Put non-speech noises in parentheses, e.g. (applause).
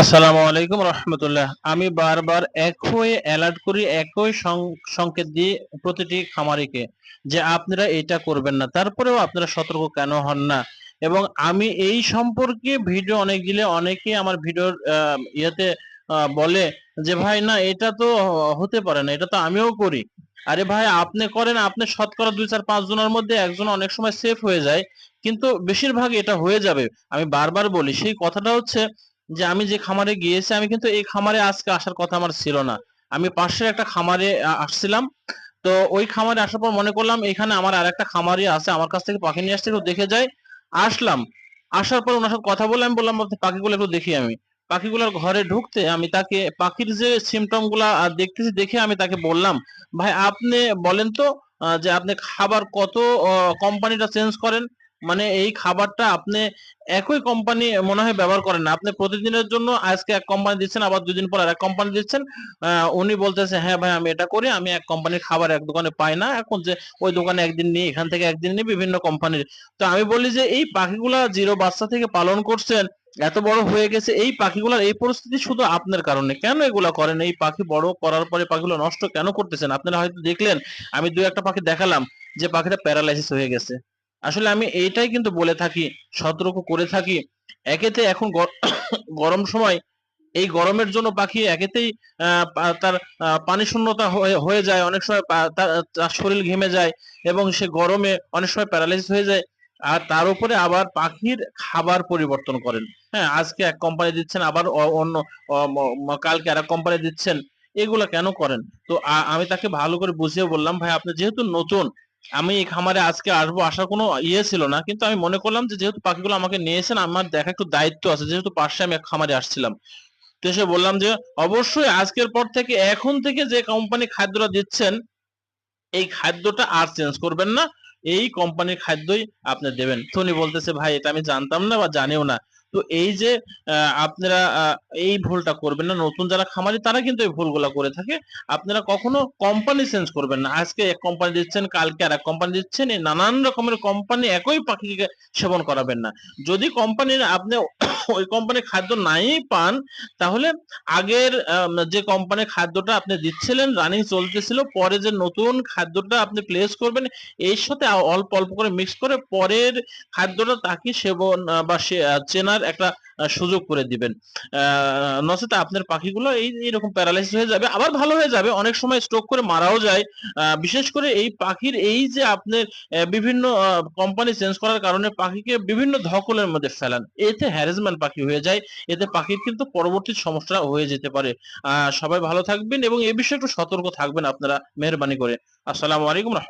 আসসালামু আলাইকুম রহমতুল্লাহ। আমি বারবার একই অ্যালার্ট করি, একই সংকেত দিই প্রতিটি খামারিকে যে আপনারা এটা করবেন না। তারপরেও আপনারা সতর্ক কেন হন না? এবং আমি এই সম্পর্কে ভিডিও অনেক দিলে অনেকেই আমার ভিডিওর ইয়েতে বলে যে, ভাই, না, এটা তো হতে পারে না, এটা তো আমিও করি। আরে ভাই, আপনি করেন, আপনি শতকরা দুই চার পাঁচ জনের মধ্যে একজন অনেক সময় সেফ হয়ে যায়, কিন্তু বেশিরভাগ এটা হয়ে যাবে। আমি বারবার বলি, সেই কথাটা হচ্ছে যে আমি যে খামারে গিয়েছি, আমি কিন্তু এই খামারে আজকে আসার কথা আমার ছিল না। আমি পাশের একটা খামারে আসছিলাম। তো ওই খামারে আসার পর মনে করলাম, এখানে আমার আর একটা খামারি আছে, আমার কাছ থেকে পাখি নিয়ে আসতে একটু দেখে যাই। আসলাম। আসার পর ওনার সাথে কথা বলে আমি বললাম পাখিগুলো একটু দেখি আমি। পাখিগুলোর ঘরে ঢুকতে আমি তাকে, পাখির যে সিমটমগুলা দেখতেছি দেখে আমি তাকে বললাম, ভাই, আপনি বলেন তো যে আপনি খাবার কত কোম্পানিটা চেঞ্জ করেন? মানে এই খাবারটা আপনি একই কোম্পানি মনে হয় ব্যবহার করেন না। আপনি প্রতিদিনের জন্য আজকে এক কোম্পানি দিচ্ছেন, আবার দুদিন পর আর এক কোম্পানি দিচ্ছেন উনি বলতেছে হ্যাঁ ভাই, আমি এটা করি, আমি এক কোম্পানির খাবার এক দোকানে পাই না। এখন যে ওই দোকানে একদিন নিই এখান থেকে একদিন নিই বিভিন্ন কোম্পানির তো আমি বলি যে, এই পাখিগুলা জিরো বাচ্চা থেকে পালন করছেন, এত বড় হয়ে গেছে, এই পাখিগুলার এই পরিস্থিতি শুধু আপনার কারণে। কেন এগুলা করেন? এই পাখি বড় করার পরে পাখিগুলো নষ্ট কেন করতেছেন? আপনারা হয়তো দেখলেন, আমি দু একটা পাখি দেখালাম, যে পাখিটা প্যারালাইসিস হয়ে গেছে। আসলে আমি এইটাই কিন্তু বলে থাকি, সতর্ক করে থাকি। একেতে এখন গর- (coughs) গরম সময়, এই গরমের জন্য পাখি একেতেই তার পানি শূন্যতা হয়ে যায়, অনেক সময় তার শরীর ঘেমে যায় এবং সে গরমে অনেক সময় প্যারালাইসিস হয়ে যায়। আর তার উপরে আবার পাখির খাবার পরিবর্তন করেন। হ্যাঁ আজকে এক কোম্পানি দিচ্ছেন, আবার অন্য কালকে আর এক কোম্পানি দিচ্ছেন, এগুলা কেন করেন? তো আমি তাকে ভালো করে বুঝিয়ে বললাম, ভাই আপনি যেহেতু নতুন আমি এই খামারে আজকে আসব আসার কোনো ইয়ে ছিল না, কিন্তু আমি মনে করলাম যে যেহেতু পাখিগুলো আমাকে নিয়েছেন আমার দেখা একটু দায়িত্ব আছে, যেহেতু পাশে আমি এক খামারে আসছিলাম। তো এসে বললাম যে অবশ্যই আজকের পর থেকে, এখন থেকে যে কোম্পানি খাদ্যটা দিচ্ছেন, এই খাদ্যটা আর চেঞ্জ করবেন না, এই কোম্পানির খাদ্যই আপনি দেবেন। উনি বলতেছে, ভাই, এটা আমি জানতাম না বা জানিও না। তো এই যে আপনারা এই ভুলটা করবেন না। নতুন যারা খামারি, তারা কিন্তু এই ভুলগুলো করে থাকে। আপনারা কখনো কোম্পানি চেঞ্জ করবেন না। আজকে এক কোম্পানি দিচ্ছেন, কালকে আর এক কোম্পানি দিচ্ছেন নানান রকমের কোম্পানি একই পাখিকে সেবন করাবেন না। যদি কোম্পানির আপনি (coughs) ওই কোম্পানির খাদ্য নাই পান, তাহলে আগের যে কোম্পানির খাদ্যটা আপনি দিচ্ছিলেন রানিং চলতেছিল, পরে যে নতুন খাদ্যটা আপনি প্লেস করবেন, এর সাথে অল্প অল্প করে মিক্স করে পরের খাদ্যটা তাকে সেবন বা চেনার একটা সুযোগ করে দিবেন। নচেত আপনার পাখিগুলো এই এরকম প্যারালাইসিস হয়ে যাবে। আবার ভালো হয়ে যাবে, অনেক সময় স্ট্রোক করে মারাও যায়। বিশেষ করে এই পাখির এই যে আপনার বিভিন্ন কোম্পানি চেঞ্জ করার কারণে পাখিকে বিভিন্ন ধকলের মধ্যে ফেলান। এতে হ্যারাসমেন্ট পাখি হয়ে যায়। এতে পাখির কিন্তু পরবর্তী সমস্যা হয়ে যেতে পারে। সবাই ভালো থাকবেন এবং এই বিষয়ে একটু সতর্ক থাকবেন আপনারা। মেহরবানি করে। আসসালামু আলাইকুম